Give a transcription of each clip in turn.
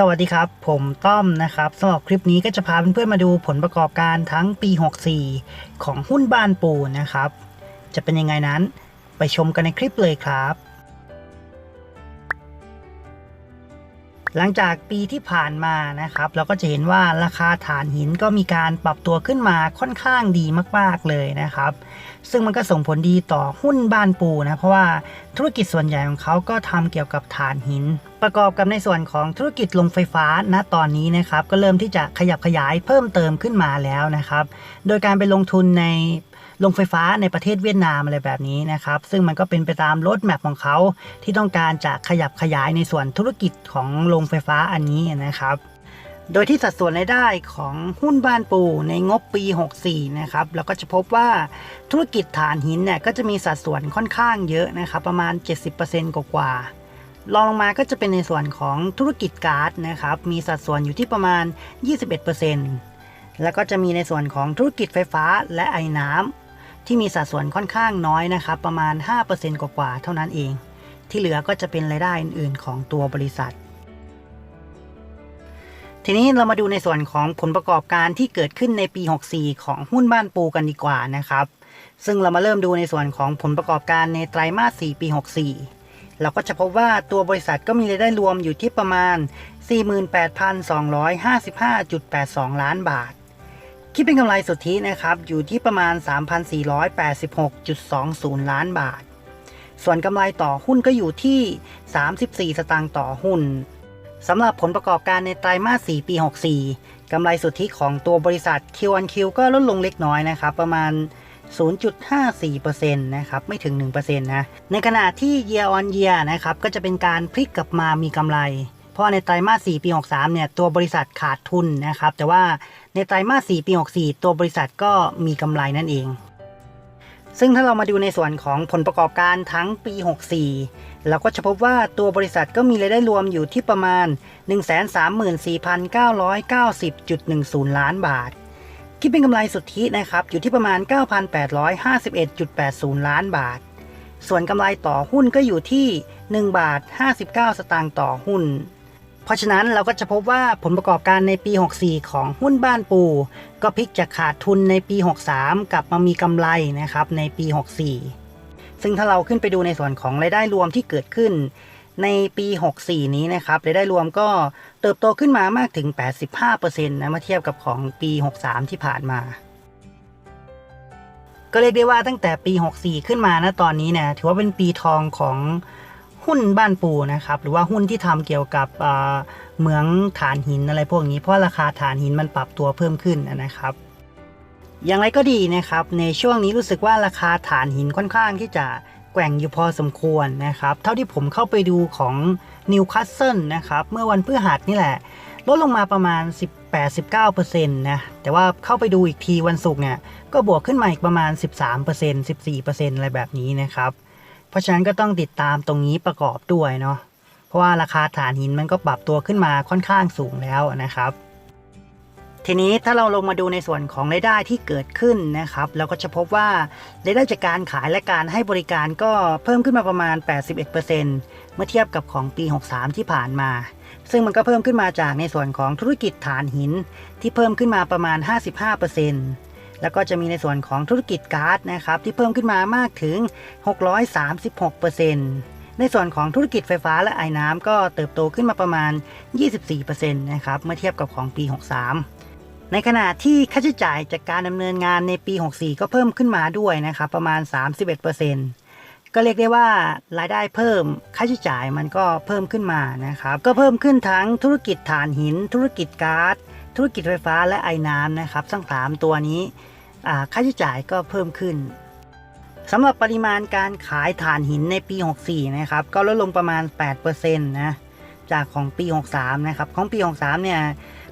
สวัสดีครับ ผมต้อมนะครับสำหรับคลิปนี้ก็จะพาเพื่อนๆมาดูผลประกอบการทั้งปี 64 ของหุ้นบ้านปูนะครับ จะเป็นยังไงนั้นไปชมกันในคลิปเลยครับ หลังจากปีที่ผ่านมานะครับเราก็จะเห็นว่าราคาถ่านหินก็มีการปรับตัวขึ้นมาค่อนข้างดีมากๆเลยนะครับ ซึ่งมันก็ส่งผลดีต่อหุ้นบ้านปูนะเพราะว่าธุรกิจส่วนใหญ่ของเขาก็ทำเกี่ยวกับถ่านหิน ประกอบกับในส่วนของธุรกิจลงไฟฟ้าณตอนนี้นะครับ ก็เริ่มที่จะขยับขยายเพิ่มเติมขึ้นมาแล้วนะครับ โดยการไปลงทุนใน ลงไฟฟ้าในประเทศเวียดนามอะไรแบบนี้นะครับ ซึ่งมันก็เป็นไปตามรถแมพของเขาที่ต้องการจะขยับขยายในส่วนธุรกิจของโรงไฟฟ้าอันนี้นะครับโดยที่สัดส่วนรายได้ของหุ้นบ้านปูในงบปี 64 นะครับเราก็จะพบว่าธุรกิจฐานหินเนี่ยก็จะมีสัดส่วนค่อนข้างเยอะนะครับ ประมาณ 70%กว่าๆรองลงมาก็จะเป็นในส่วนของธุรกิจก๊าซนะครับ มีสัดส่วนอยู่ที่ประมาณ 21%แล้วก็จะมีในส่วนของธุรกิจไฟฟ้าและไอ้น้ำ ที่มีสัดส่วนค่อนข้างน้อยนะครับ ประมาณ 5%กว่าๆเท่านั้นเอง ที่เหลือก็จะเป็นรายได้อื่นๆของตัวบริษัท ทีนี้เรามาดูในส่วนของผลประกอบการที่เกิดขึ้นในปี 64 ของหุ้นบ้านปูกันดีกว่านะครับ ซึ่งเรามาเริ่มดูในส่วนของผลประกอบการในไตรมาส 4 ปี 64 เราก็จะพบว่าตัวบริษัทก็มีรายได้รวมอยู่ที่ประมาณ 48,255.82 ล้านบาท คิดเป็นกำไรสุทธินะครับ อยู่ที่ประมาณ 3,486.20 ล้านบาท ส่วนกำไรต่อหุ้นก็อยู่ที่ 34 สตางค์ต่อหุ้นสำหรับผลประกอบการในไตรมาส 4 ปี 64 กำไรสุทธิของตัวบริษัท Q1Q ก็ลดลงเล็กน้อยนะครับ ประมาณ 0.54%นะครับ ไม่ถึง 1%นะ ในขณะที่ year on year นะครับ ก็จะเป็นการพลิกกลับมามีกำไร เพราะในไตรมาส4ปี 63 เนี่ยตัวบริษัทขาดทุนนะครับ แต่ว่าในไตรมาส4ปี 64 ตัวบริษัทก็มีกำไรนั่นเอง ซึ่งถ้าเรามาดูในส่วนของผลประกอบการทั้งปี 64 เราก็จะพบว่าตัวบริษัทก็มีรายได้รวมอยู่ที่ประมาณ 134,990.10 ล้านบาท คิดเป็นกำไรสุทธินะครับอยู่ที่ประมาณ 9,851.80 ล้านบาทส่วนกำไรต่อหุ้นก็อยู่ที่ 1 บาท 59 สตางค์ต่อหุ้น เพราะฉะนั้นเราก็จะพบว่าผลประกอบการในปี 64 ของหุ้นบ้านปู ก็พลิกจากขาดทุนในปี 63 กลับมามีกำไรนะครับในปี 64 ซึ่งถ้าเราขึ้นไปดูในส่วนของรายได้รวมที่เกิดขึ้นในปี 64 นี้นะครับรายได้รวมก็เติบโตขึ้นมามากถึง 85%นะมาเทียบกับของปี 63 ที่ผ่านมา ก็เรียกได้ว่าตั้งแต่ปี 64 ขึ้นมานะตอนนี้เนี่ยถือว่าเป็นปีทองของ หุ้นบ้านปูนะครับ หรือว่าหุ้นที่ทำเกี่ยวกับเอ่อเหมืองฐานหินอะไรพวกนี้ เพราะราคาฐานหินมันปรับตัวเพิ่มขึ้นนะครับ อย่างไรก็ดีนะครับ ในช่วงนี้รู้สึกว่าราคาฐานหินค่อนข้างที่จะแกว่งอยู่พอสมควรนะครับ เท่าที่ผมเข้าไปดูของนิวคาสเซิลนะครับ เมื่อวันพฤหัสนี่แหละ ลดลงมาประมาณ 18-19%นะ แต่ว่าเข้าไปดูอีกทีวันศุกร์เนี่ย ก็บวกขึ้นมาอีกประมาณ 13% 14%อะไรแบบนี้นะครับ เพราะฉะนั้นก็ต้องติดตามตรงนี้ประกอบด้วยเนาะเพราะว่าราคาถ่านหินมันก็ปรับตัวขึ้นมาค่อนข้างสูงแล้วนะครับ ทีนี้ถ้าเราลงมาดูในส่วนของรายได้ที่เกิดขึ้นนะครับเราก็จะพบว่ารายได้จากการขายและการให้บริการก็เพิ่มขึ้นมาประมาณ 81%เมื่อเทียบกับของปี 63 ที่ผ่านมาซึ่งมันก็เพิ่มขึ้นมาจากในส่วนของธุรกิจฐานหินที่เพิ่มขึ้นมาประมาณ 55% แล้วก็จะมีในส่วนของธุรกิจก๊าซนะครับที่เพิ่มขึ้นมามากถึง 636%ในส่วนของธุรกิจไฟฟ้าและไอ้น้ำก็เติบโตขึ้นมาประมาณ 24%นะครับเมื่อเทียบกับของปี 63ในขณะที่ค่าใช้จ่ายจากการดำเนินงานในปี 64 ก็เพิ่มขึ้นมาด้วยนะครับประมาณ 31%ก็เรียกได้ว่ารายได้เพิ่มค่าใช้จ่ายมันก็เพิ่มขึ้นมานะครับก็เพิ่มขึ้นทั้งธุรกิจถ่านหิน ธุรกิจก๊าซ ธุรกิจไฟฟ้าและไอ้น้ำนะครับทั้งสามตัวนี้ค่าใช้จ่ายก็เพิ่มขึ้นสำหรับปริมาณการขายถ่านหินในปี 64 นะครับ ก็ลดลงประมาณ 8%นะจากของปี 63 นะครับ ของปี 63 เนี่ย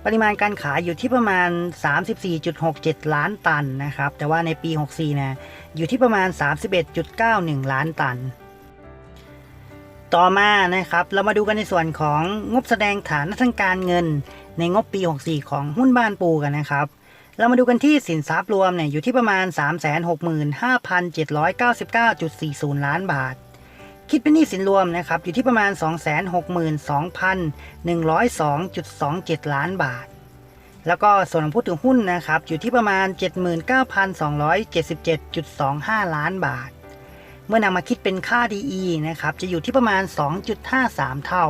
ปริมาณการขายอยู่ที่ประมาณ 34.67 ล้านตันนะครับ แต่ว่าในปี 64 เนี่ย อยู่ที่ประมาณ 31.91 ล้านตัน ต่อมานะครับ เรามาดูกันในส่วนของงบแสดงฐานทางการเงิน ในงบปี 64 ของหุ้นบ้านปูกันนะครับ เรามาดูกันที่สินทรัพย์รวมเนี่ยอยู่ที่ประมาณ 365,799.40 ล้านบาท คิดเป็นหนี้สินรวมนะครับอยู่ที่ประมาณ 262,102.27 ล้านบาท แล้วก็ส่วนของผู้ถือหุ้นนะครับอยู่ที่ประมาณ 79,277.25 ล้านบาท เมื่อนำมาคิดเป็นค่า DE นะครับจะอยู่ที่ประมาณ 2.53 เท่า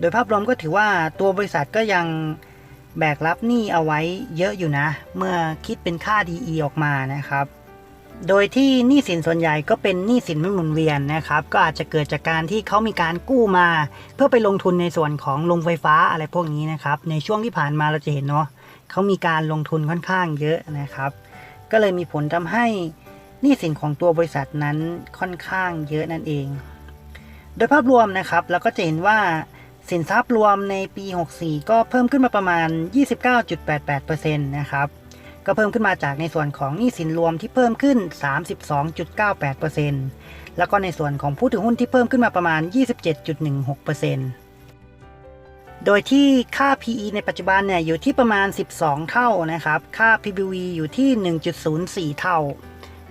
โดยภาพรวมก็ถือว่าตัวบริษัทก็ยังแบกรับหนี้เอาไว้เยอะอยู่นะ เมื่อคิดเป็นค่า DE ออกมานะครับ โดยที่หนี้สินส่วนใหญ่ก็เป็นหนี้สินไม่หมุนเวียนนะครับ ก็อาจจะเกิดจากการที่เขามีการกู้มา เพื่อไปลงทุนในส่วนของโรงไฟฟ้าอะไรพวกนี้นะครับ ในช่วงที่ผ่านมาเราจะเห็นเนาะเขามีการลงทุนค่อนข้างเยอะนะครับ ก็เลยมีผลทำให้หนี้สินของตัวบริษัทนั้นค่อนข้างเยอะนั่นเอง โดยภาพรวมนะครับเราก็จะเห็นว่า สินทรัพย์รวมในปี 64 ก็เพิ่มขึ้นมาประมาณ 29.88%นะครับ ก็เพิ่มขึ้นมาจากในส่วนของหนี้สินรวมที่เพิ่มขึ้น 32.98%แล้วก็ในส่วนของผู้ถือหุ้นที่เพิ่มขึ้นมาประมาณ 27.16%โดยที่ค่า PE ในปัจจุบันเนี่ยอยู่ที่ประมาณ 12 เท่านะครับ ค่า PBV อยู่ที่ 1.04 เท่า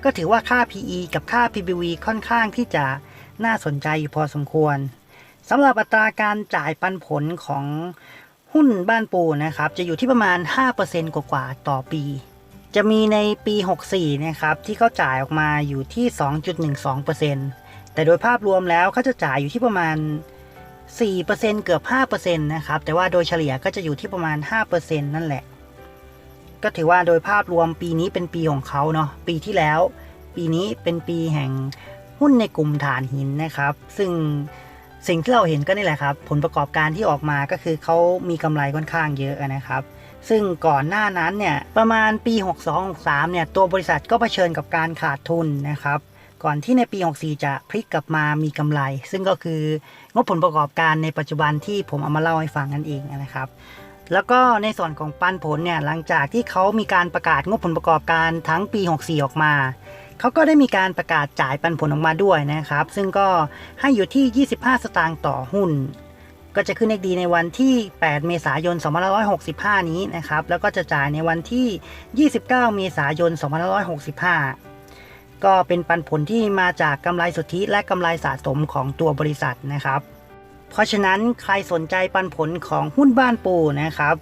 ก็ถือว่าค่า PE กับค่า PBV ค่อนข้างที่จะน่าสนใจอยู่พอสมควร สำหรับอัตราการจ่ายปันผลของหุ้นบ้านปูนะครับ จะอยู่ที่ประมาณ 5%กว่าๆต่อปี จะมีในปี 64 นะครับ ที่เขาจ่ายออกมาอยู่ที่ 2.12%แต่โดยภาพรวมแล้วเขาจะจ่ายอยู่ที่ประมาณ 4%เกือบ 5%นะครับ แต่ว่าโดยเฉลี่ยก็จะอยู่ที่ประมาณ 5%นั่นแหละ ก็ถือว่าโดยภาพรวมปีนี้เป็นปีของเขาเนาะ ปีที่แล้ว ปีนี้เป็นปีแห่งหุ้นในกลุ่มฐานหินนะครับ ซึ่ง สิ่งที่เราเห็นก็นี่แหละครับ ผลประกอบการที่ออกมาก็คือเขามีกำไรค่อนข้างเยอะนะครับ ซึ่งก่อนหน้านั้นเนี่ยประมาณปี 62-63เนี่ยตัวบริษัทก็เผชิญกับการขาดทุนนะครับก่อนที่ในปี 64 จะพลิกกลับมามีกำไร ซึ่งก็คืองบผลประกอบการในปัจจุบันที่ผมเอามาเล่าให้ฟังนั่นเองนะครับ แล้วก็ในส่วนของปันผลเนี่ยหลังจากที่เขามีการประกาศงบผลประกอบการทั้งปี 64 ออกมา เขาก็ได้มีการประกาศจ่ายปันผลออกมาด้วยนะครับ ซึ่งก็ให้อยู่ที่ 25 สตางค์ต่อหุ้น ก็จะขึ้นเลขดีในวันที่ 8 เมษายน 2565 นี้นะครับ แล้วก็จะจ่ายในวันที่ 29 เมษายน 2565 ก็เป็นปันผลที่มาจากกำไรสุทธิและกำไรสะสมของตัวบริษัทนะครับ เพราะฉะนั้นใครสนใจปันผลของหุ้นบ้านปูนะครับ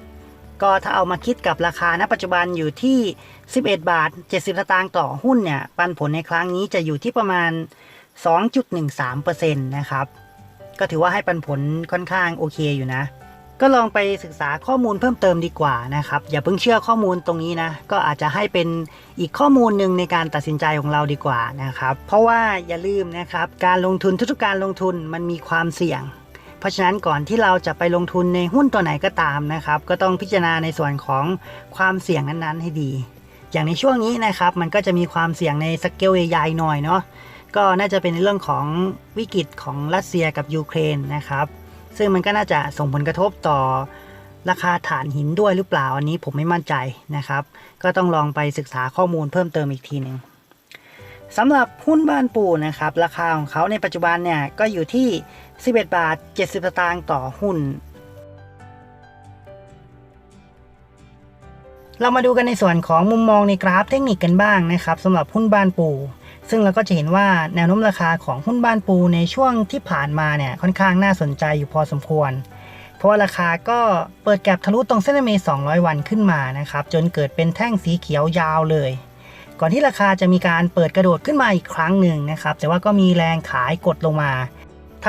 ก็ถ้าเอามาคิดกับราคาณปัจจุบันอยู่ที่ 11 บาท 70 สตางค์ต่อหุ้นเนี่ย ปันผลในครั้งนี้จะอยู่ที่ประมาณ 2.13%นะครับ ก็ถือว่าให้ปันผลค่อนข้างโอเคอยู่นะ ก็ลองไปศึกษาข้อมูลเพิ่มเติมดีกว่านะครับ อย่าเพิ่งเชื่อข้อมูลตรงนี้นะ ก็อาจจะให้เป็นอีกข้อมูลหนึ่งในการตัดสินใจของเราดีกว่านะครับ เพราะว่าอย่าลืมนะครับ การลงทุนทุกๆการลงทุนมันมีความเสี่ยง ราะฉะนั้นก่อนที่เราจะไปลงทุนในหุ้นตัวไหนก็ตามนะครับ ก็ต้องพิจารณาในส่วนของความเสี่ยงนั้นๆ ให้ดี อย่างในช่วงนี้นะครับ มันก็จะมีความเสี่ยงในสเกลใหญ่ๆหน่อยเนาะก็น่าจะเป็นเรื่องของวิกฤตของรัสเซียกับยูเครนนะครับ ซึ่งมันก็น่าจะส่งผลกระทบต่อราคาถ่านหินด้วยหรือเปล่าอันนี้ผมไม่มั่นใจนะครับ ก็ต้องลองไปศึกษาข้อมูลเพิ่มเติมอีกทีหนึ่งสำหรับหุ้นบ้านปูนะครับ ราคาของเขาในปัจจุบันเนี่ยก็อยู่ที่ 11 บาท 70 สตางค์ต่อหุ้น เรามาดูกันในส่วนของมุมมองในกราฟเทคนิคกันบ้างนะครับสำหรับหุ้นบ้านปู ซึ่งเราก็จะเห็นว่าแนวโน้มราคาของหุ้นบ้านปูในช่วงที่ผ่านมาเนี่ยค่อนข้างน่าสนใจอยู่พอสมควร เพราะว่าราคาก็เปิดแก็บทะลุตรงเส้นเม200 วันขึ้นมานะครับจนเกิดเป็นแท่งสีเขียวยาวเลยก่อนที่ราคาจะมีการเปิดกระโดดขึ้นมาอีกครั้งหนึ่งนะครับ แต่ว่าก็มีแรงขายกดลงมา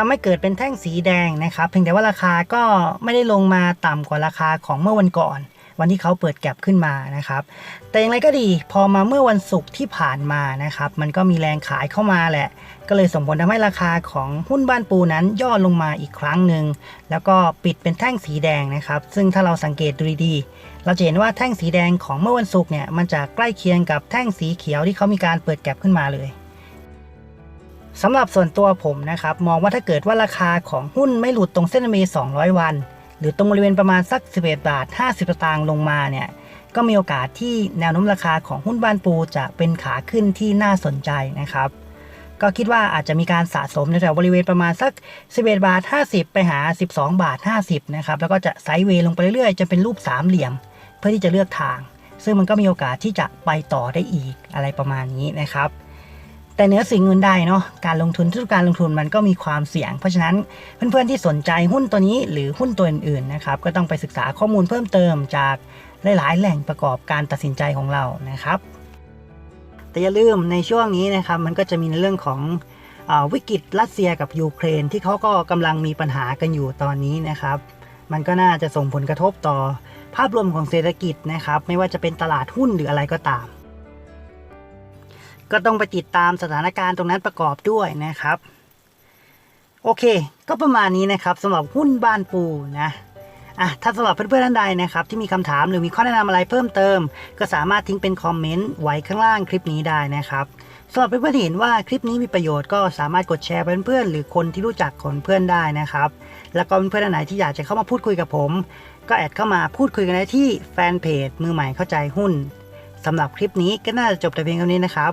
ทำให้เกิดเป็นแท่งสีแดงนะครับ เพียงแต่ว่าราคาก็ไม่ได้ลงมาต่ำกว่าราคาของเมื่อวันก่อน วันที่เขาเปิดแก็บขึ้นมานะครับ แต่อย่างไรก็ดี พอมาเมื่อวันศุกร์ที่ผ่านมานะครับ มันก็มีแรงขายเข้ามาแหละ ก็เลยส่งผลทำให้ราคาของหุ้นบ้านปูนั้นย่อลงมาอีกครั้งหนึ่ง แล้วก็ปิดเป็นแท่งสีแดงนะครับ ซึ่งถ้าเราสังเกตดูดีๆ เราจะเห็นว่าแท่งสีแดงของเมื่อวันศุกร์เนี่ย มันจะใกล้เคียงกับแท่งสีเขียวที่เขามีการเปิดแก็บขึ้นมาเลย สำหรับส่วนตัวผมนะครับ มองว่าถ้าเกิดว่าราคาของหุ้นไม่หลุดตรงเส้นเม200 วัน หรือตรงบริเวณประมาณสัก 11 บาท 50สตางค์ลงมาเนี่ย ก็มีโอกาสที่แนวโน้มราคาของหุ้นบ้านปูจะเป็นขาขึ้นที่น่าสนใจนะครับ ก็คิดว่าอาจจะมีการสะสมในแถวบริเวณประมาณสัก 11 บาท 50 ไปหา 12 บาท 50 นะครับ แล้วก็จะไซด์เวย์ลงไปเรื่อยๆจะเป็นรูปสามเหลี่ยม เพื่อที่จะเลือกทาง ซึ่งมันก็มีโอกาสที่จะไปต่อได้อีกอะไรประมาณนี้นะครับ แต่เนื้อสิ่งอื่นใดเนาะการลงทุนทุกการลงทุนมันก็มีความเสี่ยง เพราะฉะนั้นเพื่อนๆที่สนใจหุ้นตัวนี้หรือหุ้นตัวอื่นๆนะครับก็ต้องไปศึกษาข้อมูลเพิ่มเติมจากหลายๆ แหล่งประกอบการตัดสินใจของเรานะครับแต่อย่าลืมในช่วงนี้นะครับมันก็จะมีในเรื่องของอวิกฤตรัสเซียกับยูเครน ที่เขาก็กำลังมีปัญหากันอยู่ตอนนี้นะครับ มันก็น่าจะส่งผลกระทบต่อภาพรวมของเศรษฐกิจนะครับ ไม่ว่าจะเป็นตลาดหุ้นหรืออะไรก็ตาม ก็ต้องไปติดตามสถานการณ์ตรงนั้นประกอบด้วยนะครับ โอเค ก็ประมาณนี้นะครับสำหรับหุ้นบ้านปูนะอะถ้าสำหรับเพื่อนๆท่านใดนะครับ ที่มีคำถามหรือมีข้อแนะนำอะไรเพิ่มเติม ก็สามารถทิ้งเป็นคอมเมนต์ไว้ข้างล่างคลิปนี้ได้นะครับสำหรับเพื่อนๆที่เห็นว่าคลิปนี้มีประโยชน์ก็สามารถกดแชร์เพื่อนๆหรือคนที่รู้จักของเพื่อนได้นะครับ แล้วก็เพื่อนๆท่านไหนที่อยากจะเข้ามาพูดคุยกับผม ก็แอดเข้ามาพูดคุยกันได้ที่แฟนเพจมือใหม่เข้าใจหุ้นสำหรับคลิปนี้ก็น่าจะจบแต่เพียงเท่านี้นะครับ